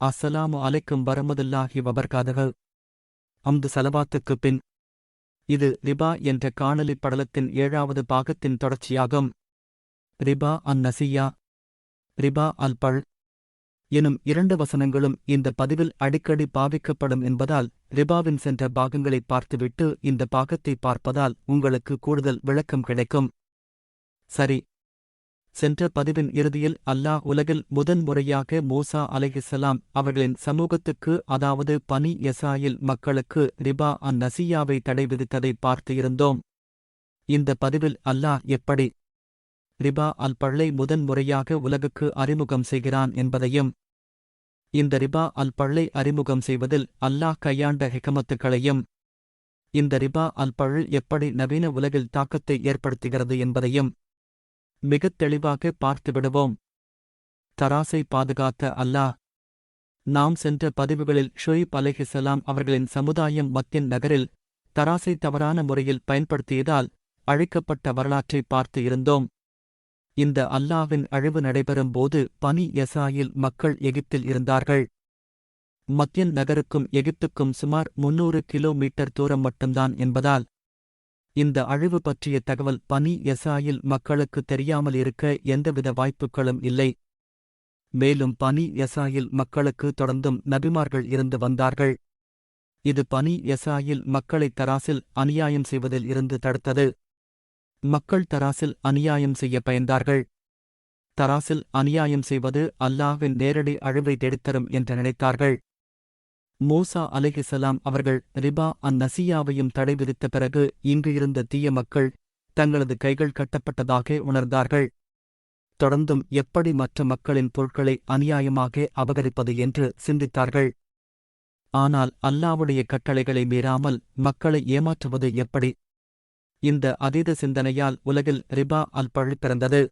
அஸ்ஸலாமு அலைக்கும் வரமதுல்லாஹி வபர்காதகள் அம்து சலவாத்துக்கு பின் இது ரிபா என்ற காணொலி படலத்தின் ஏழாவது பாகத்தின் தொடர்ச்சியாகும். ரிபா அன் நசியா ரிபா அல் பல் எனும் இரண்டு வசனங்களும் இந்த பதிவில் அடிக்கடி பாவிக்கப்படும் என்பதால் ரிபாவின் சென்ற பாகங்களை பார்த்துவிட்டு இந்த பாகத்தை பார்ப்பதால் உங்களுக்கு கூடுதல் விளக்கம் கிடைக்கும். சரி சென்ற பதிவின் இறுதியில் அல்லாஹ் உலகில் முதன் முறையாக மூசா அலைஹிசலாம் அவர்களின் சமூகத்துக்கு அதாவது பனி எசாயில் மக்களுக்கு ரிபா அன் நசியாவை தடை விதித்ததை பார்த்து இருந்தோம். இந்த பதிவில் அல்லாஹ் எப்படி ரிபா அல் பள்ளை முதன் முறையாக உலகுக்கு அறிமுகம் செய்கிறான் என்பதையும் இந்த ரிபா அல் பள்ளை அறிமுகம் செய்வதில் அல்லாஹ் கையாண்ட ஹிகமத்துக்களையும் இந்த ரிபா அல் பள் எப்படி நவீன உலகில் தாக்கத்தை ஏற்படுத்துகிறது என்பதையும் மிகத் தெளிவாக பார்த்துவிடுவோம். தராசை பாதுகாத்த அல்லாஹ் நாம் சென்ற பதிவுகளில் ஷொயிப் அலைஹிசலாம் அவர்களின் சமுதாயம் மத்தியன் நகரில் தராசை தவறான முறையில் பயன்படுத்தியதால் அழிக்கப்பட்ட வரலாற்றை பார்த்து இருந்தோம். இந்த அல்லாவின் அழிவு நடைபெறும் போது பனி எசாயில் மக்கள் எகிப்தில் இருந்தார்கள். மத்தியன் நகருக்கும் எகிப்துக்கும் சுமார் முன்னூறு கிலோமீட்டர் தூரம் மட்டும்தான் என்பதால் இந்த அழிவு பற்றிய தகவல் பனி எசாயில் மக்களுக்கு தெரியாமல் இருக்க எந்தவித வாய்ப்புகளும் இல்லை. மேலும் பனி எசாயில் மக்களுக்கு தொடர்ந்தும் நபிமார்கள் இருந்து வந்தார்கள். இது பனி எசாயில் மக்களை தராசில் அநியாயம் செய்வதில் இருந்து தடுத்தது. மக்கள் தராசில் அநியாயம் செய்ய பயந்தார்கள். தராசில் அநியாயம் செய்வது அல்லாஹ்வின் நேரடி அழிவை தேடித்தரும் என்று நினைத்தார்கள். மூசா அலைஹிசலாம் அவர்கள் ரிபா அந்நசியாவையும் தடை விதித்த பிறகு இங்கு இருந்த தீய மக்கள் தங்களது கைகள் கட்டப்பட்டதாக உணர்ந்தார்கள். தொடர்ந்தும் எப்படி மற்ற மக்களின் பொருட்களை அநியாயமாக அபகரிப்பது என்று சிந்தித்தார்கள். ஆனால் அல்லாவுடைய கட்டளைகளை மீறாமல் மக்களை ஏமாற்றுவது எப்படி? இந்த அதீத சிந்தனையால் உலகில் ரிபா அல்பழ் பிறந்தது.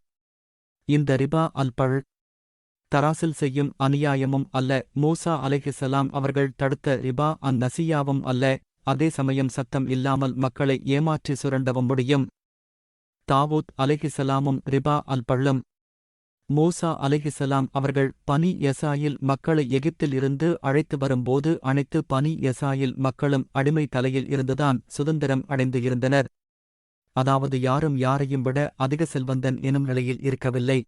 இந்த ரிபா அல்பழ் தராசில் செய்யும் அநியாயமும் அல்ல. மூசா அலைஹிசலாம் அவர்கள் தடுத்த ரிபா அந் நசியாவும் அல்ல. அதே சமயம் சத்தம் இல்லாமல் மக்களை ஏமாற்றி சுரண்டவும் முடியும். தாவூத் அலைஹிசலாமும் ரிபா அல் பள்ளும். மூசா அலைஹிசலாம் அவர்கள் பனி எசாயில் மக்களை எகிப்தில் இருந்து அழைத்து வரும்போது அனைத்து பனி எசாயில் மக்களும் அடிமை தலையில் இருந்துதான் சுதந்திரம் அடைந்து இருந்தனர். அதாவது யாரும் யாரையும் விட அதிக செல்வந்தன் எனும் நிலையில் இருக்கவில்லை.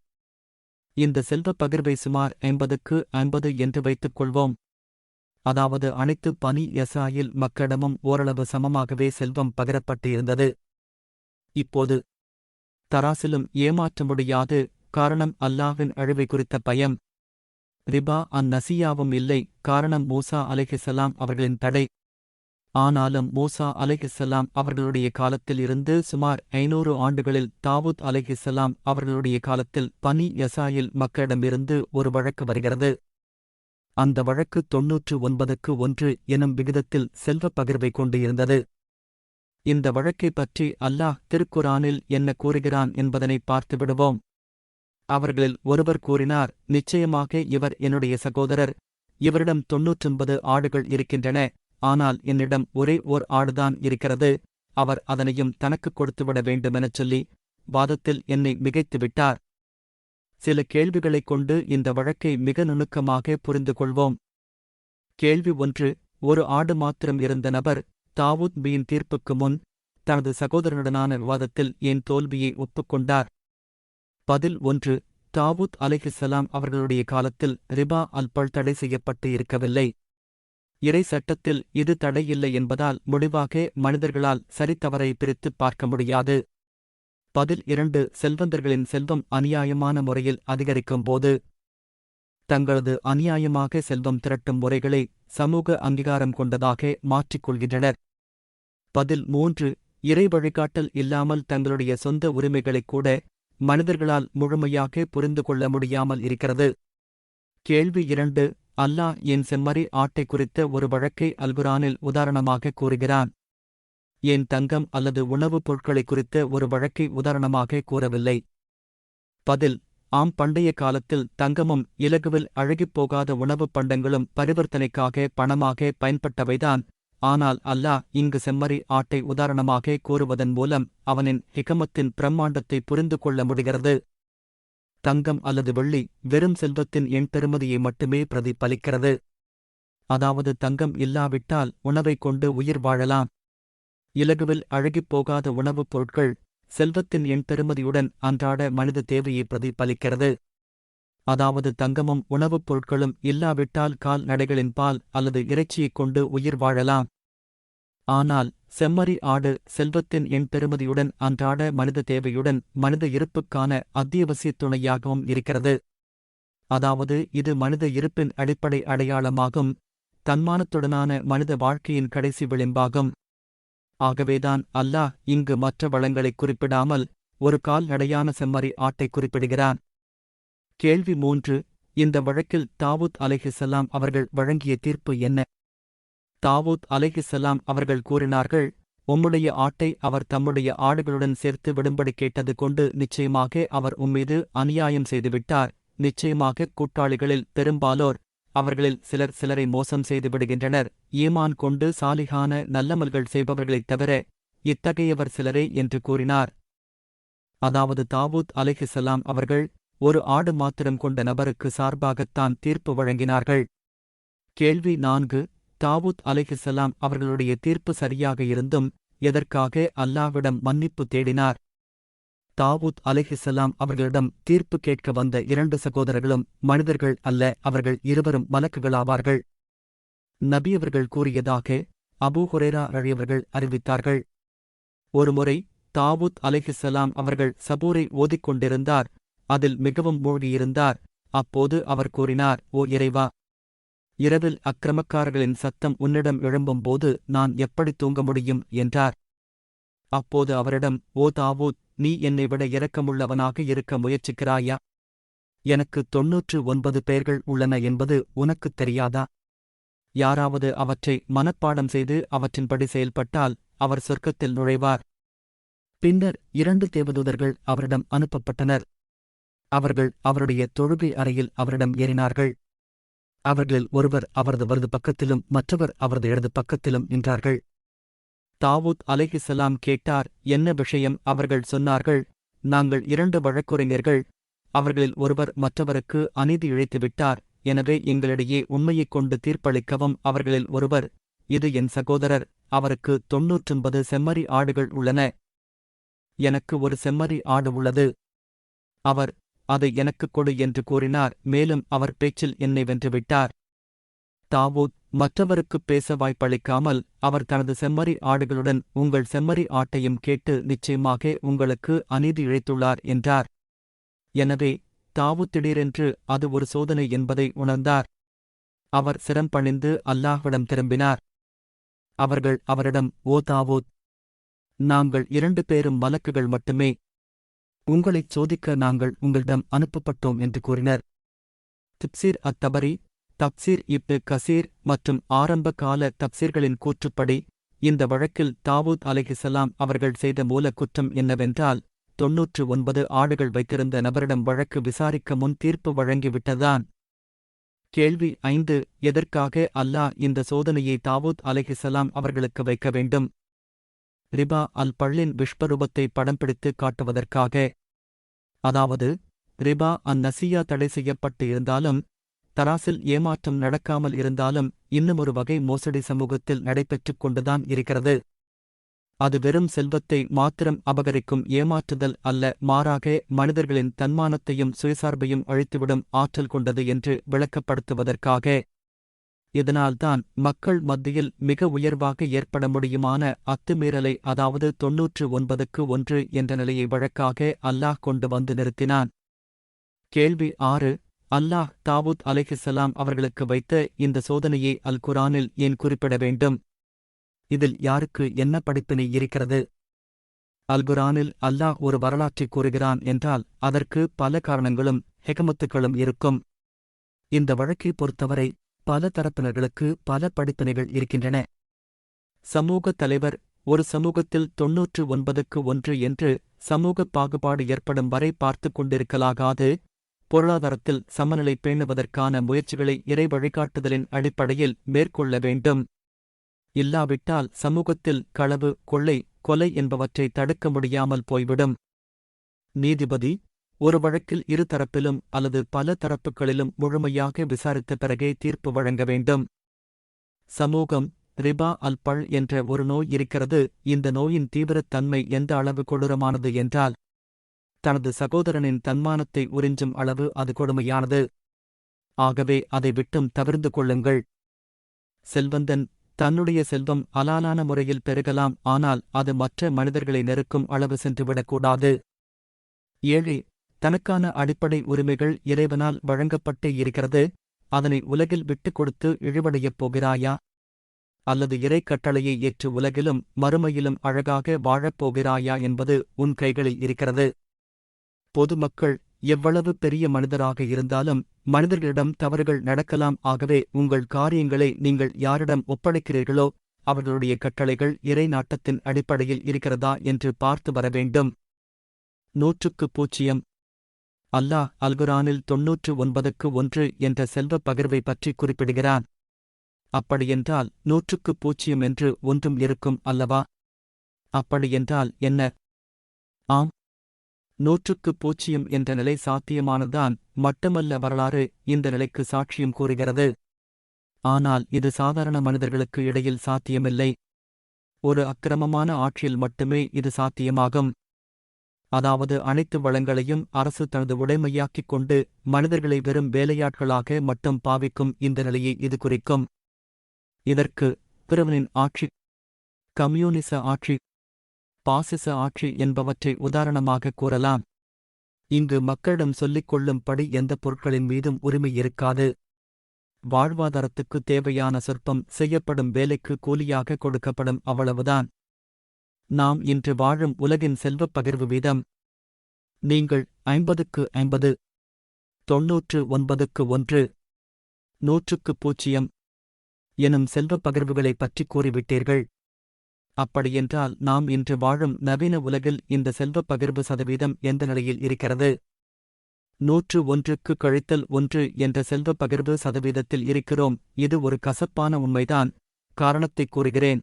இந்த செல்வப் பகிர்வை சுமார் எண்பதுக்கு ஐம்பது என்று வைத்துக் கொள்வோம் அதாவது அனைத்து பனி எசாயில் மக்களிடமும் ஓரளவு சமமாகவே செல்வம் பகிரப்பட்டு இருந்தது இப்போது தராசிலும் ஏமாற்ற முடியாது காரணம் அல்லாஹின் அழிவை குறித்த பயம். ரிபா அந்நசியாவும் இல்லை காரணம் மூசா அலைஹிசலாம் அவர்களின் தடை. ஆனாலும் மூசா அலைஹிசலாம் அவர்களுடைய காலத்தில் இருந்து சுமார் ஐநூறு ஆண்டுகளில் தாவூத் அலைஹிசலாம் அவர்களுடைய காலத்தில் பனி யசாயில் மக்களிடமிருந்து ஒரு வழக்கு வருகிறது. அந்த வழக்கு தொன்னூற்று ஒன்பதுக்கு ஒன்று எனும் விகிதத்தில் செல்வப் பகிர்வை கொண்டு இருந்தது இந்த வழக்கைப் பற்றி அல்லாஹ் திருக்குரானில் என்ன கூறுகிறான் என்பதனை பார்த்து விடுவோம். அவர்களில் ஒருவர் கூறினார் நிச்சயமாக இவர் என்னுடைய சகோதரர். இவரிடம் தொன்னூற்றொன்பது ஆடுகள் இருக்கின்றன. ஆனால் என்னிடம் ஒரே ஓர் ஆடுதான் இருக்கிறது. அவர் அதனையும் தனக்குக் கொடுத்துவிட வேண்டுமெனச் சொல்லி வாதத்தில் என்னை மிகைத்து விட்டார். சில கேள்விகளைக் கொண்டு இந்த வழக்கை மிக நுணுக்கமாக புரிந்து கொள்வோம். கேள்வி ஒன்று ஒரு ஆடு மாத்திரம் இருந்த நபர் தாவூத் பியின் தீர்ப்புக்கு முன் தனது சகோதரனுடனான விவாதத்தில் என் தோல்வியை ஒப்புக்கொண்டார்? பதில் ஒன்று தாவூத் அலைஹிஸ்ஸலாம் அவர்களுடைய காலத்தில் ரிபா அல்பல் தடை செய்யப்பட்டு இருக்கவில்லை. இறை சட்டத்தில் இது தடையில்லை என்பதால் முடிவாக மனிதர்களால் சரித்தவரை பிரித்துப் பார்க்க முடியாது. பதில் இரண்டு செல்வந்தர்களின் செல்வம் அநியாயமான முறையில் அதிகரிக்கும் போது தங்களது அநியாயமாக செல்வம் திரட்டும் முறைகளை சமூக அங்கீகாரம் கொண்டதாக மாற்றிக்கொள்கின்றனர் பதில் மூன்று இறை வழிகாட்டல் இல்லாமல் தங்களுடைய சொந்த உரிமைகளைக் கூட மனிதர்களால் முழுமையாக புரிந்து கொள்ள முடியாமல் இருக்கிறது. கேள்வி இரண்டு அல்லாஹ் என் செம்மறி ஆட்டை குறித்த ஒரு வழக்கை அல்குரானில் உதாரணமாக கூறுகிறான். என் தங்கம் அல்லது உணவுப் பொருட்களை குறித்த ஒரு வழக்கை உதாரணமாக கூறவில்லை. பதில் ஆம் பண்டைய காலத்தில் தங்கமும் இலகுவில் அழகிப் போகாத உணவுப் பண்டங்களும் பரிவர்த்தனைக்காக பணமாக பயன்பட்டவைதான். ஆனால் அல்லாஹ் இங்கு செம்மறி ஆட்டை உதாரணமாக கூறுவதன் மூலம் அவனின் ஹிகமத்தின் பிரம்மாண்டத்தை புரிந்து கொள்ள முடிகிறது. தங்கம் அல்லது வெள்ளி வெறும் செல்வத்தின் எண் பெறுமதியை மட்டுமே பிரதிபலிக்கிறது. அதாவது தங்கம் இல்லாவிட்டால் உணவைக் கொண்டு உயிர் வாழலாம். இலகுவில் அழகிப் போகாத உணவுப் பொருட்கள் செல்வத்தின் எண் பெறுமதியுடன் அன்றாட மனித தேவையை பிரதிபலிக்கிறது. அதாவது தங்கமும் உணவுப் பொருட்களும் இல்லாவிட்டால் கால்நடைகளின் பால் அல்லது இறைச்சியைக் கொண்டு உயிர் வாழலாம். ஆனால் செம்மறி ஆடு செல்வத்தின் எண் பெருமதியுடன் அன்றாட மனித தேவையுடன் மனித இருப்புக்கான அத்தியாவசிய துணையாகவும் இருக்கிறது. அதாவது இது மனித இருப்பின் அடிப்படை அடையாளமாகும் தன்மானத்துடனான மனித வாழ்க்கையின் கடைசி விளிம்பாகும். ஆகவேதான் அல்லாஹ் இங்கு மற்ற வளங்களைக் குறிப்பிடாமல் ஒரு கால்நடையான செம்மறி ஆட்டை குறிப்பிடுகிறான். கேள்வி மூன்று இந்த வழக்கில் தாவூத் அலைஹிசல்லாம் அவர்கள் வழங்கிய தீர்ப்பு என்ன? தாவூத் அலைஹிசலாம் அவர்கள் கூறினார்கள் உம்முடைய ஆட்டை அவர் தம்முடைய ஆடுகளுடன் சேர்த்து விடும்படி கேட்டது கொண்டு நிச்சயமாக அவர் உம்மீது அநியாயம் செய்துவிட்டார். நிச்சயமாக கூட்டாளிகளில் பெரும்பாலோர் அவர்களில் சிலர் சிலரை மோசம் செய்து விடுகின்றனர் ஈமான் கொண்டு சாலிகான நல்லமல்கள் செய்பவர்களைத் தவிர இத்தகையவர் சிலரே என்று கூறினார். அதாவது தாவூத் அலைஹிசலாம் அவர்கள் ஒரு ஆடு மாத்திரம் கொண்ட நபருக்கு சார்பாகத்தான் தீர்ப்பு வழங்கினார்கள். கேள்வி நான்கு தாவூத் அலைஹிசலாம் அவர்களுடைய தீர்ப்பு சரியாக இருந்தும் எதற்காக அல்லாவிடம் மன்னிப்பு தேடினார்? தாவூத் அலைஹிசலாம் அவர்களிடம் தீர்ப்பு கேட்க வந்த இரண்டு சகோதரர்களும் மனிதர்கள் அல்ல அவர்கள் இருவரும் மலக்குகளாவார்கள். நபி அவர்கள் கூறியதாக அபூ ஹுரேரா அழியவர்கள் அறிவித்தார்கள். ஒருமுறை தாவூத் அலைஹிசலாம் அவர்கள் சபூரை ஓதிக்கொண்டிருந்தார் அதில் மிகவும் மூழ்கியிருந்தார். அப்போது அவர் கூறினார் ஓ இறைவா இரவில் அக்கிரமக்காரர்களின் சத்தம் உன்னிடம் எழும்பும்போது நான் எப்படி தூங்க முடியும்? என்றார். அப்போது அவரிடம் ஓ தாவூத் நீ என்னை விட இரக்கமுள்ளவனாக இருக்க முயற்சிக்கிறாயா? எனக்கு தொன்னூற்று ஒன்பது பெயர்கள் உள்ளன என்பது உனக்குத் தெரியாதா? யாராவது அவற்றை மனப்பாடம் செய்து அவற்றின்படி செயல்பட்டால் அவர் சொர்க்கத்தில் நுழைவார். பின்னர் இரண்டு தேவதூதர்கள் அவரிடம் அனுப்பப்பட்டனர். அவர்கள் அவருடைய தொழுகை அறையில் அவரிடம் ஏறினார்கள். அவர்களில் ஒருவர் அவரது வலது பக்கத்திலும் மற்றவர் அவரது இடது பக்கத்திலும் நின்றார்கள். தாவூத் அலைஹிசலாம் கேட்டார் என்ன விஷயம்? அவர்கள் சொன்னார்கள் நாங்கள் இரண்டு வழக்குரைஞர்கள். அவர்களில் ஒருவர் மற்றவருக்கு அநீதி இழைத்துவிட்டார் எனவே எங்களிடையே உண்மையைக் கொண்டு தீர்ப்பளிக்கவும் அவர்களில் ஒருவர். இது என் சகோதரர். அவருக்கு தொன்னூற்றொன்பது செம்மறி ஆடுகள் உள்ளன. எனக்கு ஒரு செம்மறி ஆடு உள்ளது. அவர் அதை எனக்குக் கொடு என்று கூறினார். மேலும் அவர் பேச்சில் என்னை வென்றுவிட்டார். தாவூத் மற்றவருக்குப் பேச வாய்ப்பளிக்காமல் அவர் தனது செம்மறி ஆடுகளுடன் உங்கள் செம்மறி ஆட்டையும் கேட்டு நிச்சயமாக உங்களுக்கு அநீதி இழைத்துள்ளார் என்றார். எனவே தாவூத் திடீரென்று அது ஒரு சோதனை என்பதை உணர்ந்தார். அவர் சிரம் பணிந்து அல்லாஹ்விடம் திரும்பினார். அவர்கள் அவரிடம் ஓ தாவூத் நாங்கள் இரண்டு பேரும் மலக்குகள் மட்டுமே. உங்களைச் சோதிக்க நாங்கள் உங்களிடம் அனுப்பப்பட்டோம் என்று கூறினர். திப்சீர் அத்தபரி தப்சீர் இப்னு கசீர் மற்றும் ஆரம்ப கால தப்சீர்களின் கூற்றுப்படி இந்த வழக்கில் தாவூத் அலிஹிசலாம் அவர்கள் செய்த மூல குற்றம் என்னவென்றால் தொன்னூற்று ஒன்பது ஆடுகள் வைத்திருந்த நபரிடம் வழக்கு விசாரிக்க முன் தீர்ப்பு வழங்கிவிட்டதான். கேள்வி ஐந்து எதற்காக அல்லாஹ் இந்த சோதனையை தாவூத் அலிஹிசலாம் அவர்களுக்கு வைக்க வேண்டும்? ரிபா அல் பள்ளின் விஷ்பரூபத்தை படம் பிடித்து காட்டுவதற்காக அதாவது ரிபா அந் நசியா தடை செய்யப்பட்டு இருந்தாலும் தராசில் ஏமாற்றம் நடக்காமல் இருந்தாலும் இன்னுமொரு வகை மோசடி சமூகத்தில் நடைபெற்றுக் கொண்டுதான் இருக்கிறது. அது வெறும் செல்வத்தை மாத்திரம் அபகரிக்கும் ஏமாற்றுதல் அல்ல மாறாக மனிதர்களின் தன்மானத்தையும் சுயசார்பையும் அழித்துவிடும் ஆற்றல் கொண்டது என்று விளக்கப்படுத்துவதற்காக. இதனால்தான் மக்கள் மத்தியில் மிக உயர்வாக ஏற்பட முடியுமான அத்துமீறலை அதாவது தொன்னூற்று ஒன்பதுக்கு ஒன்று என்ற நிலையை வழக்காக அல்லாஹ் கொண்டு வந்து நிறுத்தினான். கேள்வி ஆறு அல்லாஹ் தாவூத் அலைஹிஸ்ஸலாம் அவர்களுக்கு வைத்த இந்த சோதனையை அல் குரானில் ஏன் குறிப்பிட வேண்டும்? இதில் யாருக்கு என்ன படிப்பினை இருக்கிறது? அல்குரானில் அல்லாஹ் ஒரு வரலாற்றை கூறுகிறான் என்றால் அதற்கு பல காரணங்களும் ஹெகமத்துக்களும் இருக்கும். இந்த வழக்கை பொறுத்தவரை பல தரப்பினர்களுக்கு பல படிப்பினைகள் இருக்கின்றன. சமூக தலைவர் ஒரு சமூகத்தில் தொன்னூற்று ஒன்பதுக்கு ஒன்று என்று சமூக பாகுபாடு ஏற்படும் வரை பார்த்துக் கொண்டிருக்கலாகாது. பொருளாதாரத்தில் சமநிலை பேணுவதற்கான முயற்சிகளை இறை வழிகாட்டுதலின் அடிப்படையில் மேற்கொள்ள வேண்டும். இல்லாவிட்டால் சமூகத்தில் களவு கொள்ளை கொலை என்பவற்றை தடுக்க முடியாமல் போய்விடும். நீதிபதி ஒரு வழக்கில் இரு தரப்பிலும் அல்லது பல தரப்புகளிலும் முழுமையாக விசாரித்த பிறகே தீர்ப்பு வழங்க வேண்டும். சமூகம் ரிபா அல் பல் என்ற ஒரு நோய் இருக்கிறது. இந்த நோயின் தீவிரத்தன்மை எந்த அளவு கொடூரமானது என்றால் தனது சகோதரனின் தன்மானத்தை உறிஞ்சும் அளவு அது கொடுமையானது. ஆகவே அதை விட்டும் தவிர்ந்து கொள்ளுங்கள். செல்வந்தன் தன்னுடைய செல்வம் அலாலான முறையில் பெருகலாம். ஆனால் அது மற்ற மனிதர்களை நெருக்கும் அளவு சென்றுவிடக்கூடாது. ஏழை தனக்கான அடிப்படை உரிமைகள் இறைவனால் வழங்கப்பட்டே இருக்கிறது அதனை உலகில் விட்டுக் கொடுத்து இழிவடையப் போகிறாயா? அல்லது இறை கட்டளையை ஏற்று உலகிலும் மறுமையிலும் அழகாக வாழப் போகிறாயா என்பது உன் கைகளில் இருக்கிறது. பொதுமக்கள் எவ்வளவு பெரிய மனிதராக இருந்தாலும் மனிதர்களிடம் தவறுகள் நடக்கலாம். ஆகவே உங்கள் காரியங்களை நீங்கள் யாரிடம் ஒப்படைக்கிறீர்களோ அவர்களுடைய கட்டளைகள் இறை நாட்டத்தின் அடிப்படையில் இருக்கிறதா என்று பார்த்து வர வேண்டும். நூற்றுக்கு பூச்சியம் அல்லாஹ் அல்குரானில் தொன்னூற்று ஒன்பதுக்கு ஒன்று என்ற செல்வப் பகிர்வை பற்றி குறிப்பிடுகிறான். அப்படியென்றால் நூற்றுக்கு பூச்சியம் என்று ஒன்றும் இருக்கும் அல்லவா? அப்படியென்றால் என்ன? ஆம். நூற்றுக்கு பூச்சியம் என்ற நிலை சாத்தியமானதான் மட்டுமல்ல வரலாறு இந்த நிலைக்கு சாட்சியம் கூறுகிறது. ஆனால் இது சாதாரண மனிதர்களுக்கு இடையில் சாத்தியமில்லை. ஒரு அக்கிரமமான ஆட்சியில் மட்டுமே இது சாத்தியமாகும். அதாவது அனைத்து வளங்களையும் அரசு தனது உடைமையாக்கிக் கொண்டு மனிதர்களை வெறும் வேலையாட்களாக மட்டும் பாவிக்கும் இந்த நிலையை இது குறிக்கும். இதற்கு பிறவனின் ஆட்சி கம்யூனிச ஆட்சி பாசிச ஆட்சி என்பவற்றை உதாரணமாக கூறலாம். இங்கு மக்களிடம் சொல்லிக் கொள்ளும்படி எந்த பொருட்களின் மீதும் உரிமை இருக்காது. வாழ்வாதாரத்துக்கு தேவையான சொற்பம் செய்யப்படும் வேலைக்கு கூலியாக கொடுக்கப்படும் அவ்வளவுதான். நாம் இன்று வாழும் உலகின் செல்வப் பகிர்வு வீதம். நீங்கள் ஐம்பதுக்கு ஐம்பது தொன்னூற்று ஒன்பதுக்கு ஒன்று நூற்றுக்கு பூஜ்ஜியம் எனும் செல்வப் பகிர்வுகளைப் பற்றி கூறிவிட்டீர்கள். அப்படியென்றால் நாம் இன்று வாழும் நவீன உலகில் இந்த செல்வப் பகிர்வு சதவீதம் எந்த நிலையில் இருக்கிறது? நூற்று ஒன்றுக்கு கழித்தல் ஒன்று என்ற செல்வப் பகிர்வு சதவீதத்தில் இருக்கிறோம். இது ஒரு கசப்பான உண்மைதான். காரணத்தைக் கூறுகிறேன்.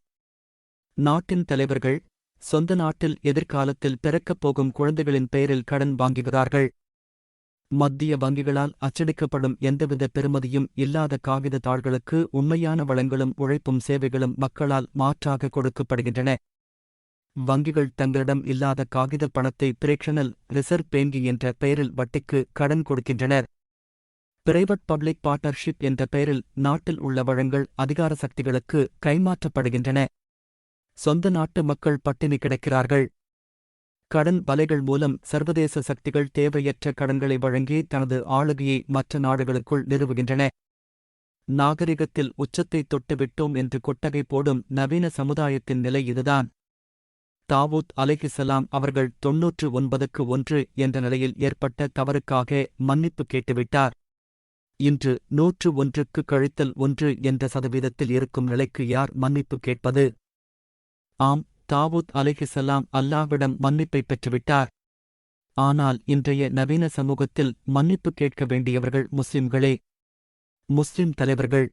நாட்டின் தலைவர்கள் சொந்த நாட்டில் எதிர்காலத்தில் பிறக்கப் போகும் குழந்தைகளின் பெயரில் கடன் வாங்குகிறார்கள். மத்திய வங்கிகளால் அச்சடிக்கப்படும் எந்தவித பெறுமதியும் இல்லாத காகித தாள்களுக்கு உண்மையான வளங்களும் உழைப்பும் சேவைகளும் மக்களால் மாற்றாக கொடுக்கப்படுகின்றன. வங்கிகள் தங்களிடம் இல்லாத காகித பணத்தை பிரேக்ஷனல் ரிசர்வ் பேங்கி என்ற பெயரில் வட்டிக்கு கடன் கொடுக்கின்றனர். பிரைவேட் பப்ளிக் பார்ட்னர்ஷிப் என்ற பெயரில் நாட்டில் உள்ள வளங்கள் அதிகார சக்திகளுக்கு கைமாற்றப்படுகின்றன. சொந்த நாட்டு மக்கள் பட்டினி கிடக்கிறார்கள். கடன் வலைகள் மூலம் சர்வதேச சக்திகள் தேவையற்ற கடன்களை வழங்கி தனது ஆளுகையை மற்ற நாடுகளுக்குள் நிறுவுகின்றன. நாகரிகத்தில் உச்சத்தை தொட்டுவிட்டோம் என்று கொட்டகை போடும் நவீன சமுதாயத்தின் நிலை இதுதான். தாவூத் அலைஹிசலாம் அவர்கள் தொன்னூற்று ஒன்பதுக்கு ஒன்று என்ற நிலையில் ஏற்பட்ட தவறுக்காக மன்னிப்பு கேட்டுவிட்டார். இன்று நூற்று ஒன்றுக்கு கழித்தல் ஒன்று என்ற சதவீதத்தில் இருக்கும் நிலைக்கு யார் மன்னிப்பு கேட்பது? ஆம் தாவூத் அலைஹிசலாம் அல்லாவிடம் மன்னிப்பை பெற்றுவிட்டார். ஆனால் இன்றைய நவீன சமூகத்தில் மன்னிப்பு கேட்க வேண்டியவர்கள் முஸ்லிம்களே. முஸ்லிம் தலைவர்கள்.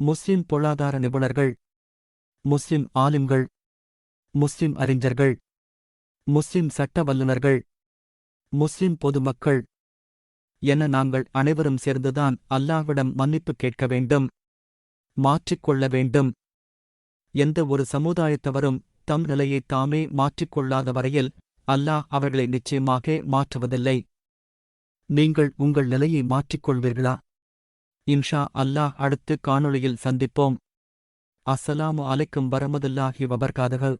முஸ்லிம் பொருளாதார நிபுணர்கள். முஸ்லிம் ஆலிம்கள். முஸ்லிம் அறிஞர்கள். முஸ்லிம் சட்ட வல்லுநர்கள். முஸ்லிம் பொதுமக்கள். என நாங்கள் அனைவரும் சேர்ந்துதான் அல்லாஹ்விடம் மன்னிப்பு கேட்க வேண்டும். மாற்றிக்கொள்ள வேண்டும். எந்த ஒரு சமுதாயத்தவரும் தம் நிலையை தாமே மாற்றிக்கொள்ளாத வரையில் அல்லாஹ் அவர்களை நிச்சயமாக மாற்றுவதில்லை. நீங்கள் உங்கள் நிலையை மாற்றிக்கொள்வீர்களா? இன்ஷா அல்லாஹ் அடுத்து காணொளியில் சந்திப்போம். அஸ்ஸலாமு அலைக்கும் வரமதுல்லாஹி வபர்காதகள்